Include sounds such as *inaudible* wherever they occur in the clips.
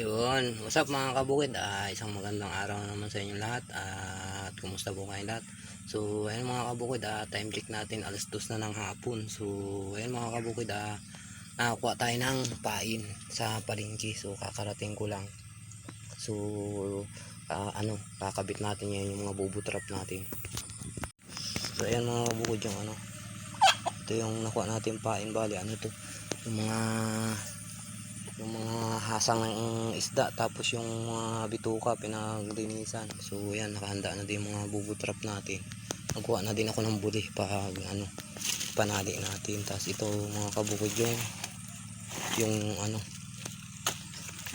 Yun, what's up mga kabukid? Ah, isang magandang araw naman sa inyong lahat. Ah, at kumusta po kayo lahat? So, ayun mga kabukid, ah, time check natin alas dos na ng hapon. So, ayun mga kabukid, ah, nakakuha tayo ng pain sa palengke. So, kakarating ko lang. So, ah, ano, kakabit natin yan yung mga bubutrap natin. So, ayan mga kabukid yung ano. Ito yung nakuha natin pain. Bali, ano to? Yung mga yung mga hasang ng isda tapos yung mga bituka pinaglinisan so yan nakahanda na din mga bubutrap natin. Nagkuha na din ako ng buli pag ano panali natin. Tapos ito mga kabukid yung yung ano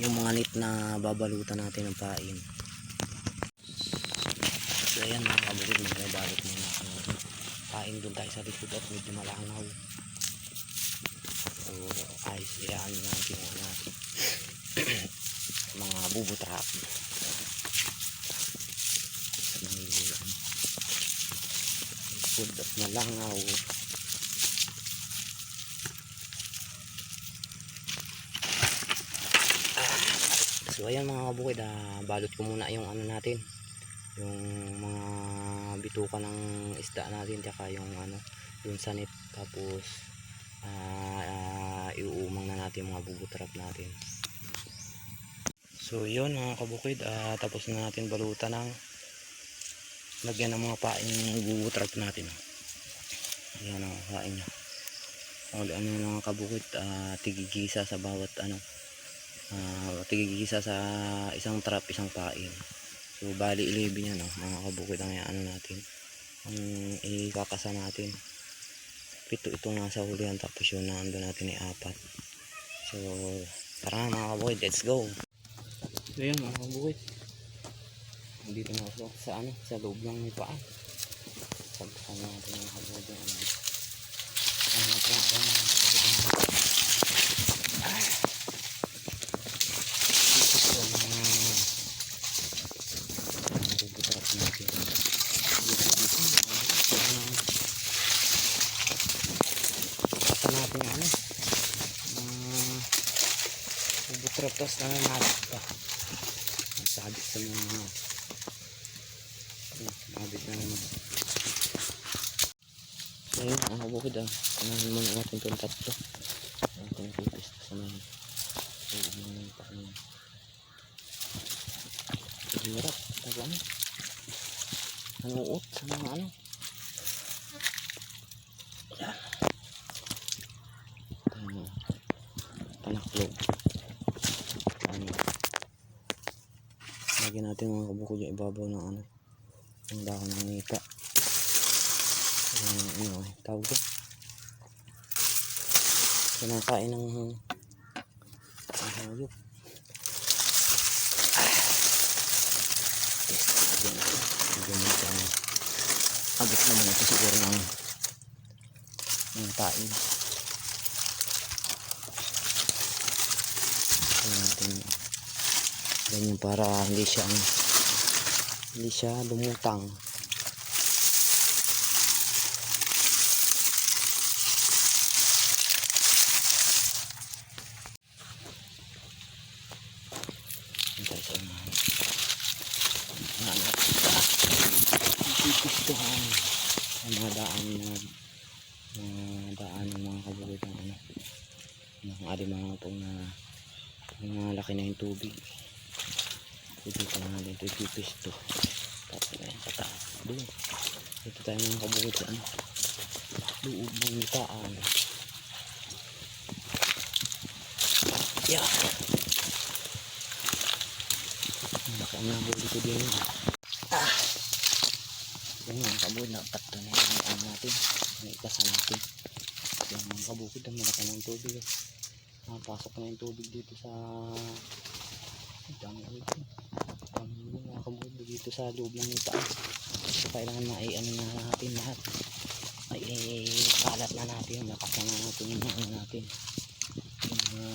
yung mga nit na babalutan natin ng pain. So ayan mga kabukid magbabalot muna ng pain dun tayo sa likod at medyo malangaw So, ayos iyan natin yung *coughs* natin. mga bubutrap. May um, food at malangaw. So ayan mga kabukid, ah, balot ko muna yung ano natin. Yung mga bituka ng isda natin, tsaka yung ano, yung sanit. Tapos ah, iuumang na natin mga bubutrap natin. So yun mga kabukid. Ah, tapos na natin balutan ng lagyan ng mga pain yung bubutrap natin. Yan ang pain niya. Ang ano mga kabukid? Ah, tigigisa sa bawat ano ah, tigigisa sa isang trap isang pain. So bali 11 yan no, mga kabukid. Ang ano natin ang ikakasa natin pito itong nasa hulihan tapos yun nando natin ay apat. So tara mga kabukid let's go. So yun mga kabukid dito na ako sa ano sa loob lang may paa. Sabtahan natin mga kabukid yung ano. Ano mga kabukid ah ito po mga mga bubutrap natin dito dito ano Basta natin yung ano. Uh, tapos na nabit pa. Sabit sa mga uh, nabit na naman. Yun, ang kabukid ah. Kanahin muna natin itong tatlo. Ang pinipipis sa mga so, yung paano. Ang hirap. Tago ano? Nanuot sa mga ano. Yan. ano, panaklog. Ano. Lagyan natin mga kabukod yung ibabaw ng ano. Ang dahon ng nika. Ano, ano, tawag ko. Kinakain ng ng hayop. Abot naman ito siguro ng ng tain. Kaya natin ganyan para hindi siya hindi siya lumutang. Pipistuhan mga daan na mga daan ng mga kabukid ng ano ng alimango pong na mga laki na yung tubig so dito na natin ito ipipisto tapos na yan sa taas doon dito tayo mga kabukid sa ano loob ng mitaan yeah baka ang nahuli ko din ah. Yan mga kabukid nakat na yung ano natin yung ikasa natin yung mga kabukid ang malaki ng tubig eh. Nakapasok na yung tubig dito sa dami ano ito dami mga kabukid dito sa loob ng ipaan so kailangan maiano na natin lahat. Ay kalat na natin nakasa na natin yung ano natin. Yung mga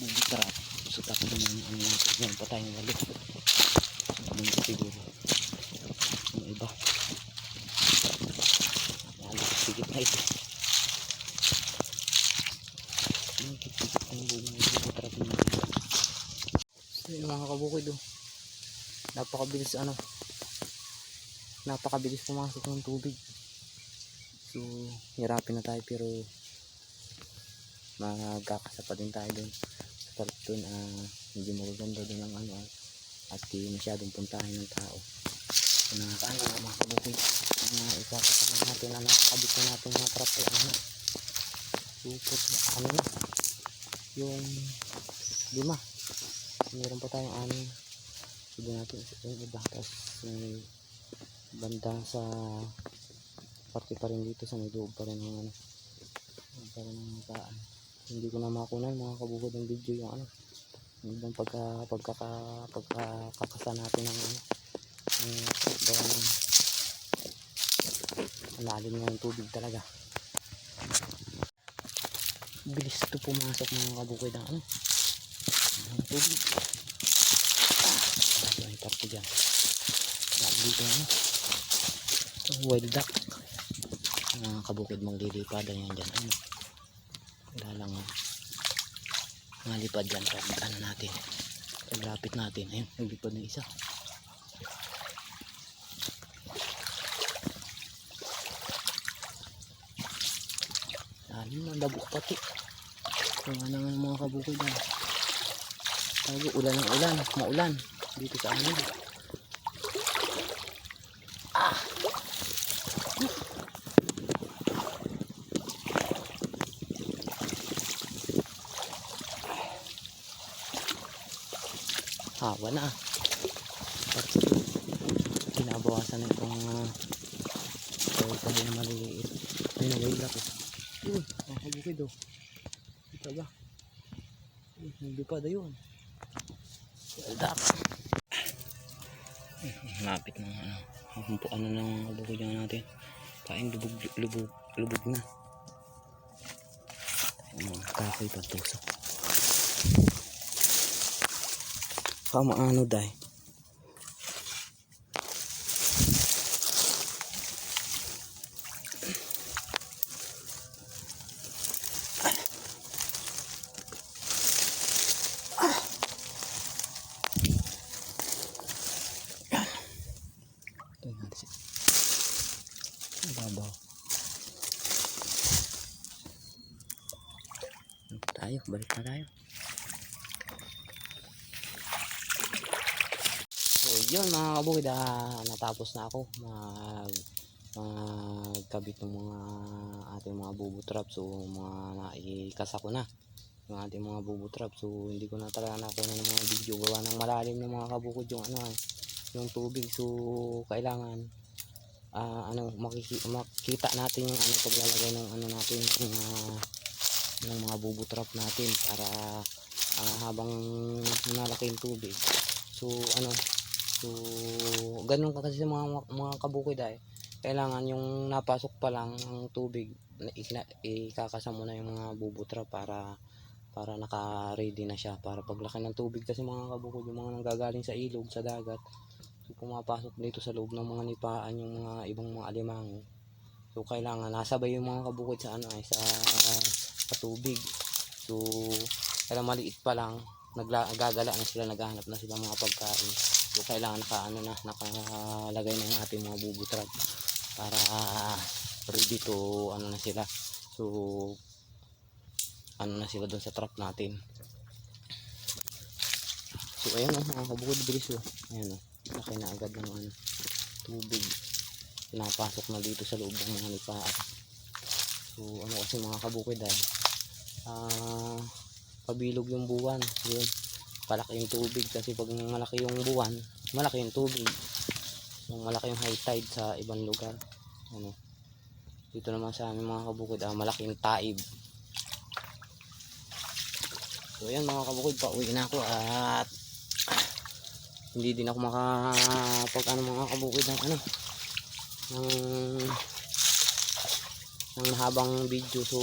bubitrap so tapos yung ano natin yan pa tayong walo. So siguro. Yung iba. Sigit na ito. Yung buong buong trap natin. Yun mga kabukid oh. Napakabilis ano. Napakabilis pumasok ng tubig. So, hirapin na tayo pero magkakasapa din tayo dun. Sa part dun, ah, hindi magaganda dun ang ano ah, at di masyadong puntahan ng tao. So, nakakaano nga mga kabukid. Uh, ipapasaka natin na nakakabit na natin mga trap eh, ano. Supot na ano na. Yung lima. Meron pa tayong ano. Sige natin yung iba. May banda sa parte pa rin dito sa may loob pa rin ng ano. Pa rin ng taan. Hindi ko na makunan mga kabukod ng video yung ano. Yung ibang pagka, pagkaka, pagkakakasa natin ng ano. Yung gawa ng malalim nga yung tubig talaga. Bilis ito pumasok mga kabukod ng ano. Ang tubig. Dyan. Dahil dito ano. Wild duck. Mga kabukid maglilipad yan dyan. Ano. Wala lang ah. Mga lipad dyan pag ano natin. Paglapit natin. Ayun, naglipad ng isa. Lalim ang labok pati. Kung ano nga mga kabukid ah. Tago, ulan ng ulan, maulan dito sa amin. Ah! Hawa na ah. Kinabawasan na itong uh, tayo na maliliit. Ay, nalilak eh. Uy, mga kabukid oh. Kita ba? Uy, hindi pa da yun. Well done. Lapit ng ano. Ang po ano ng lubog natin. Kain lubog, lubog, lubog na. Mga kakoy pagtusok. Kama ano dahil. Ito yung natin. Ang babaw. Ano pa tayo? Balik na tayo. So yun mga kabukid, ah, natapos na ako. Mag magkabit ng mga ating mga bubo trap so mga naikasa ko na. Yung ating mga bubo trap so hindi ko na talaga nakuha ng mga video. Gawa ng malalim ng mga kabukid yung ano eh, yung tubig. So kailangan ah, ano makiki, makita natin yung ano paglalagay ng ano natin ng mga ng mga bubo trap natin para ah, habang malaki yung tubig so ano so ganun ka kasi sa mga mga kabukid ay kailangan yung napasok pa lang ng tubig ikakasa mo na yung mga bubo trap para para naka-ready na siya para paglaki ng tubig kasi mga kabukid yung mga nanggagaling sa ilog sa dagat So, pumapasok dito sa loob ng mga nipaan yung mga ibang mga alimango. So, kailangan nasabay yung mga kabukid sa ano ay sa, sa tubig. So, kaya maliit pa lang, naggagala na sila, naghahanap na sila mga pagkain. So, kailangan naka, ano na, nakalagay na yung ating mga bubutrap para ready to, ano na sila. So, ano na sila doon sa trap natin. So, ayan o, mga kabukid, bilis o. Ayan o laki na agad ng ano, tubig pinapasok na dito sa loob ng mga nipaan so ano kasi mga kabukid ay ah pabilog yung buwan. Yun. Palaki yung tubig kasi pag malaki yung buwan malaki yung tubig. Yung malaki yung high tide sa ibang lugar. Ano. Dito naman sa amin mga kabukid ah, malaki yung taib. So yan mga kabukid pauwi na ako at hindi din ako makapag ano mga kabukid ng ano ng ng mahabang video so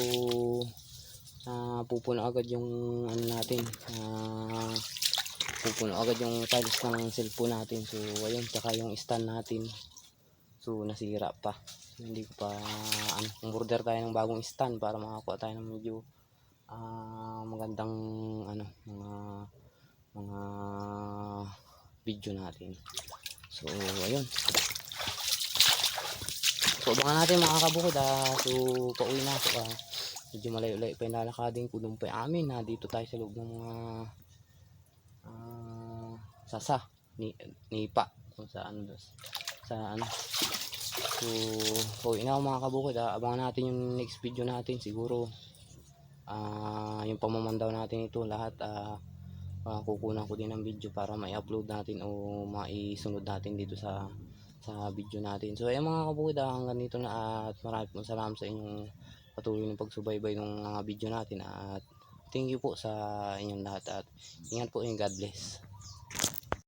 uh, pupuno agad yung ano natin uh, pupuno agad yung tiles ng cellphone natin so ayun tsaka yung stand natin so nasira pa hindi ko pa ano kung order tayo ng bagong stand para makakuha tayo ng medyo ah, magandang ano mga mga video natin. So, ayun. So, abangan natin mga kabukid ah. So, pauwi na ako ah. Medyo malayo-layo pa yung lalakadin. Doon pa yung amin na dito tayo sa loob ng mga ah, sasa ni nipa kung saan sa ano so pauwi na mga kabukid ah. abangan natin yung next video natin siguro ah yung pamamandaw natin ito lahat ah ah, kukunan ko din ng video para mai-upload natin o maisunod natin dito sa sa video natin. So ayun mga kabukid hanggang dito na at marami pong salamat sa inyong patuloy ng pagsubaybay ng mga video natin at thank you po sa inyong lahat at ingat po and God bless.